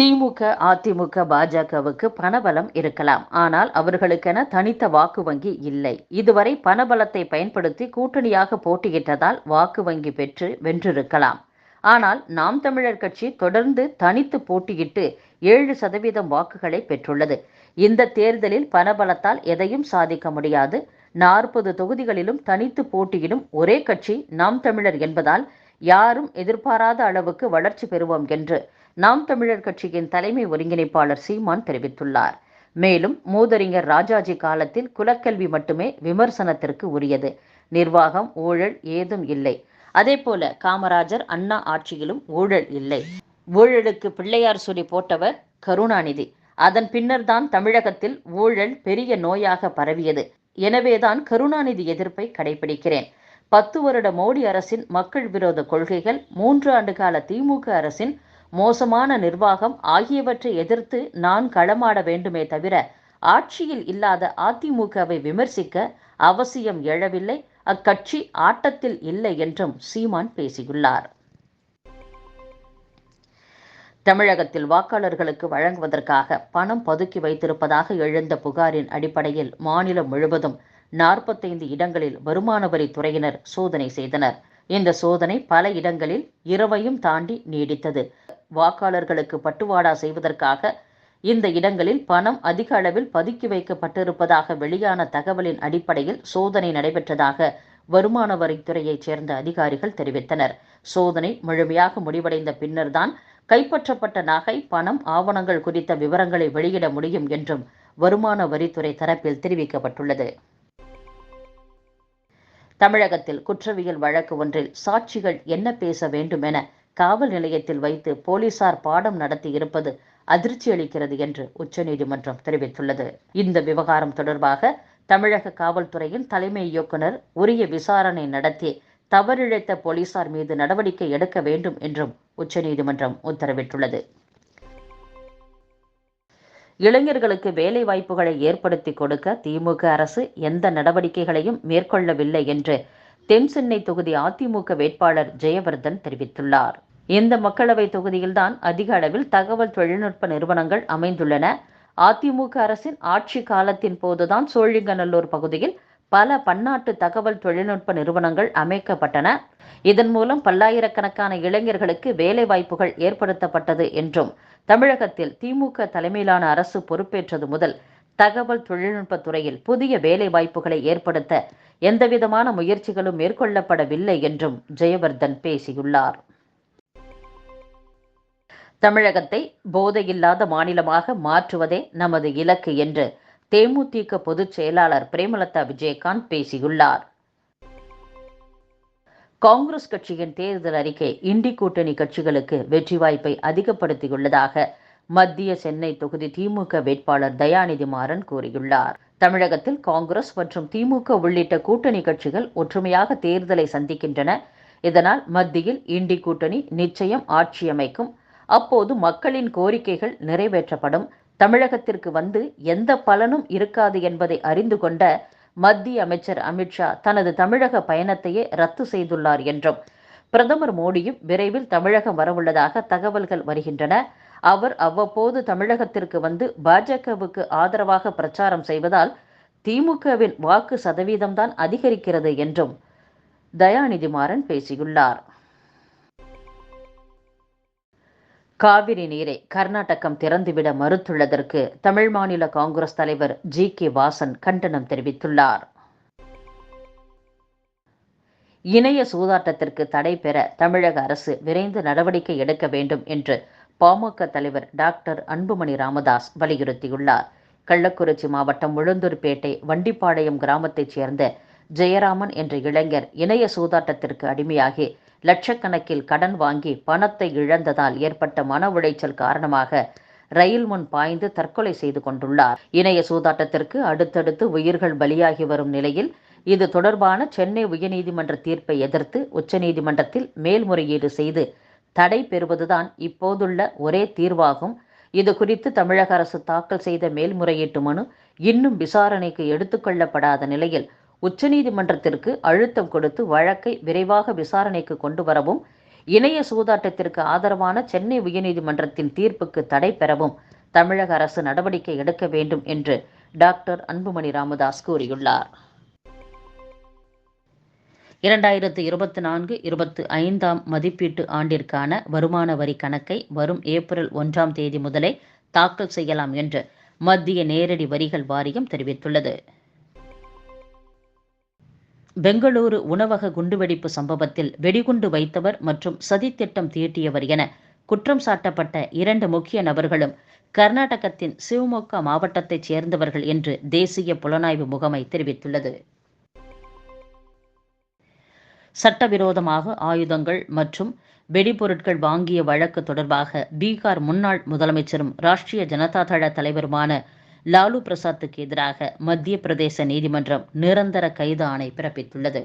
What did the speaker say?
திமுக அதிமுக பாஜகவுக்கு பணபலம் இருக்கலாம். ஆனால் அவர்களுக்கென தனித்த வாக்கு வங்கி இல்லை. இதுவரை பணபலத்தை பயன்படுத்தி கூட்டணியாக போட்டியிட்டதால் வாக்கு வங்கி பெற்று வென்றிருக்கலாம். ஆனால் நாம் தமிழர் கட்சி தொடர்ந்து தனித்து போட்டியிட்டு ஏழு சதவீதம் வாக்குகளை பெற்றுள்ளது. இந்த தேர்தலில் பணபலத்தால் எதையும் சாதிக்க முடியாது. நாற்பது தொகுதிகளிலும் தனித்து போட்டியிடும் ஒரே கட்சி நாம் தமிழர் என்பதால் யாரும் எதிர்பாராத அளவுக்கு வளர்ச்சி பெறுவோம் என்று நாம் தமிழர் கட்சியின் தலைமை ஒருங்கிணைப்பாளர் சீமான் தெரிவித்துள்ளார். மேலும் மூதறிஞர் ராஜாஜி காலத்தில் குலக்கல்வி மட்டுமே விமர்சனத்திற்கு உரியது. நிர்வாகம் ஊழல் ஏதும் இல்லை. அதேபோல காமராஜர் அண்ணா ஆட்சியிலும் ஊழல் இல்லை. ஊழலுக்கு பிள்ளையார் சொல்லி போட்டவர் கருணாநிதி. அதன் பின்னர்தான் தமிழகத்தில் ஊழல் பெரிய நோயாக பரவியது. எனவேதான் கருணாநிதி எதிர்ப்பை கடைபிடிக்கிறேன். பத்து வருட மோடி அரசின் மக்கள் விரோத கொள்கைகள் மூன்று ஆண்டு கால திமுக அரசின் மோசமான நிர்வாகம் ஆகியவற்றை எதிர்த்து நான் களமாட வேண்டுமே தவிர ஆட்சியில் இல்லாத அதிமுகவை விமர்சிக்க அவசியம் எழவில்லை. அக்கட்சி ஆட்டத்தில் இல்லை என்றும் சீமான் பேசியுள்ளார். தமிழகத்தில் வாக்காளர்களுக்கு வழங்குவதற்காக பணம் பதுக்கி வைத்திருப்பதாக எழுந்த புகாரின் அடிப்படையில் மாநிலம் முழுவதும் நாற்பத்தைந்து இடங்களில் வருமான வரித்துறையினர் சோதனை செய்தனர். இந்த சோதனை பல இடங்களில் இரவையும் தாண்டி நீடித்தது. வாக்காளர்களுக்கு பட்டுவாடா செய்வதற்காக இந்த இடங்களில் பணம் அதிக அளவில் பதுக்கி வைக்கப்பட்டிருப்பதாக வெளியான தகவலின் அடிப்படையில் சோதனை நடைபெற்றதாக வருமான வரித்துறையைச் சேர்ந்த அதிகாரிகள் தெரிவித்தனர். சோதனை முழுமையாக முடிவடைந்த பின்னர்தான் கைப்பற்றப்பட்ட நகை பணம் ஆவணங்கள் குறித்த விவரங்களை வெளியிட முடியும் என்றும் வருமான வரித்துறை தரப்பில் தெரிவிக்கப்பட்டுள்ளது. தமிழகத்தில் குற்றவியல் வழக்கு ஒன்றில் சாட்சிகள் என்ன பேச வேண்டும் என காவல் நிலையத்தில் வைத்து போலீசார் பாடம் நடத்தி இருப்பது அதிர்ச்சி அளிக்கிறது என்று உச்சநீதிமன்றம் தெரிவித்துள்ளது. இந்த விவகாரம் தொடர்பாக தமிழக காவல்துறையின் தலைமை இயக்குனர் உரிய விசாரணை நடத்தி தவறிழைத்த போலீசார் மீது நடவடிக்கை எடுக்க வேண்டும் என்றும் உச்சநீதிமன்றம் உத்தரவிட்டுள்ளது. இளைஞர்களுக்கு வேலை வாய்ப்புகளை ஏற்படுத்தி கொடுக்க திமுக அரசு எந்த நடவடிக்கைகளையும் மேற்கொள்ளவில்லை என்று தென் சென்னை தொகுதி அதிமுக வேட்பாளர் ஜெயவர்தன் தெரிவித்துள்ளார். இந்த மக்களவை தொகுதியில்தான் அதிக அளவில் தகவல் தொழில்நுட்ப நிறுவனங்கள் அமைந்துள்ளன. அதிமுக அரசின் ஆட்சி காலத்தின் போதுதான் சோழிங்கநல்லூர் பகுதியில் பல பன்னாட்டு தகவல் தொழில்நுட்ப நிறுவனங்கள் அமைக்கப்பட்டன. இதன் மூலம் பல்லாயிரக்கணக்கான இளைஞர்களுக்கு வேலை வாய்ப்புகள் ஏற்படுத்தப்பட்டது என்றும் தமிழகத்தில் திமுக தலைமையிலான அரசு பொறுப்பேற்றது முதல் தகவல் தொழில்நுட்பத் துறையில் புதிய வேலை வாய்ப்புகளை ஏற்படுத்த எந்தவிதமான முயற்சிகளும் மேற்கொள்ளப்படவில்லை என்றும் ஜெயவர்தன் பேசியுள்ளார். தமிழகத்தை போதையில்லாத மாநிலமாக மாற்றுவதே நமது இலக்கு என்று தேமுதிக பொதுச் செயலாளர் பிரேமலதா விஜயகாந்த் பேசியுள்ளார். காங்கிரஸ் கட்சியின் தேர்தல் அறிக்கை இண்டி கூட்டணி கட்சிகளுக்கு வெற்றி வாய்ப்பை அதிகப்படுத்தியுள்ளதாக மத்திய சென்னை தொகுதி திமுக வேட்பாளர் தயாநிதி மாறன் கூறியுள்ளார். தமிழகத்தில் காங்கிரஸ் மற்றும் திமுக உள்ளிட்ட கூட்டணி கட்சிகள் ஒற்றுமையாக தேர்தலை சந்திக்கின்றன. இதனால் மத்தியில் இண்டி கூட்டணி நிச்சயம் ஆட்சி அமைக்கும் அப்போது மக்களின் கோரிக்கைகள் நிறைவேற்றப்படும். தமிழகத்திற்கு வந்து எந்த பலனும் இருக்காது என்பதை அறிந்து கொண்ட மத்திய அமைச்சர் அமித்ஷா தனது தமிழக பயணத்தையே ரத்து செய்துள்ளார் என்றும் பிரதமர் மோடியும் விரைவில் தமிழகம் வரவுள்ளதாக தகவல்கள் வருகின்றன. அவர் அவ்வப்போது தமிழகத்திற்கு வந்து பாஜகவுக்கு ஆதரவாக பிரச்சாரம் செய்வதால் திமுகவின் வாக்கு சதவீதம்தான் அதிகரிக்கிறது என்றும் தயாநிதி மாறன் பேசியுள்ளார். காவிரி நீரை கர்நாடகம் திறந்துவிட மறுத்துள்ளதற்கு தமிழ் மாநில காங்கிரஸ் தலைவர் ஜி கே வாசன் கண்டனம் தெரிவித்துள்ளார். இணைய சூதாட்டத்திற்கு தடை பெற தமிழக அரசு விரைந்து நடவடிக்கை எடுக்க வேண்டும் என்று பாமக தலைவர் டாக்டர் அன்புமணி ராமதாஸ் வலியுறுத்தியுள்ளார். கள்ளக்குறிச்சி மாவட்டம் உளுந்தூர்பேட்டை வண்டிப்பாளையம் கிராமத்தைச் சேர்ந்த ஜெயராமன் என்ற இளைஞர் இணைய சூதாட்டத்திற்கு அடிமையாகி லட்சக்கணக்கில் கடன் வாங்கி பணத்தை இழந்ததால் ஏற்பட்ட மன உளைச்சல் காரணமாக ரயில் முன் பாய்ந்து தற்கொலை செய்து கொண்டுள்ளார். இணைய சூதாட்டத்திற்கு அடுத்தடுத்து உயிர்கள் பலியாகி வரும் நிலையில் இது தொடர்பான சென்னை உயர்நீதிமன்ற தீர்ப்பை எதிர்த்து உச்சநீதிமன்றத்தில் மேல்முறையீடு செய்து தடை பெறுவதுதான் இப்போதுள்ள ஒரே தீர்வாகும். இது குறித்து தமிழக அரசு தாக்கல் செய்த மேல்முறையீட்டு மனு இன்னும் விசாரணைக்கு எடுத்துக்கொள்ளப்படாத நிலையில் உச்சநீதிமன்றத்திற்கு அழுத்தம் கொடுத்து வழக்கை விரைவாக விசாரணைக்கு கொண்டு வரவும் இணைய சூதாட்டத்திற்கு ஆதரவான சென்னை உயர்நீதிமன்றத்தின் தீர்ப்புக்கு தடை பெறவும் தமிழக அரசு நடவடிக்கை எடுக்க வேண்டும் என்று டாக்டர் அன்புமணி ராமதாஸ் கூறியுள்ளார். இரண்டாயிரத்து இருபத்தி நான்கு இருபத்தி ஐந்தாம் மதிப்பீட்டு ஆண்டிற்கான வருமான வரி கணக்கை வரும் ஏப்ரல் ஒன்றாம் தேதி முதலே தாக்கல் செய்யலாம் என்று மத்திய நேரடி வரிகள் வாரியம் தெரிவித்துள்ளது. பெங்களூரு உணவக குண்டுவெடிப்பு சம்பவத்தில் வெடிகுண்டு வைத்தவர் மற்றும் சதித்திட்டம் தீட்டியவர் என குற்றம் சாட்டப்பட்ட இரண்டு முக்கிய நபர்களும் கர்நாடகத்தின் சிவமொக்கா மாவட்டத்தைச் சேர்ந்தவர்கள் என்று தேசிய புலனாய்வு முகமை தெரிவித்துள்ளது. சட்டவிரோதமாக ஆயுதங்கள் மற்றும் வெடிபொருட்கள் வாங்கிய வழக்கு தொடர்பாக பீகார் முன்னாள் முதலமைச்சரும் ராஷ்டிரிய ஜனதா தள தலைவருமான லாலு பிரசாத்துக்கு எதிராக மத்திய பிரதேச நீதிமன்றம் நிரந்தர கைது ஆணை பிறப்பித்துள்ளது.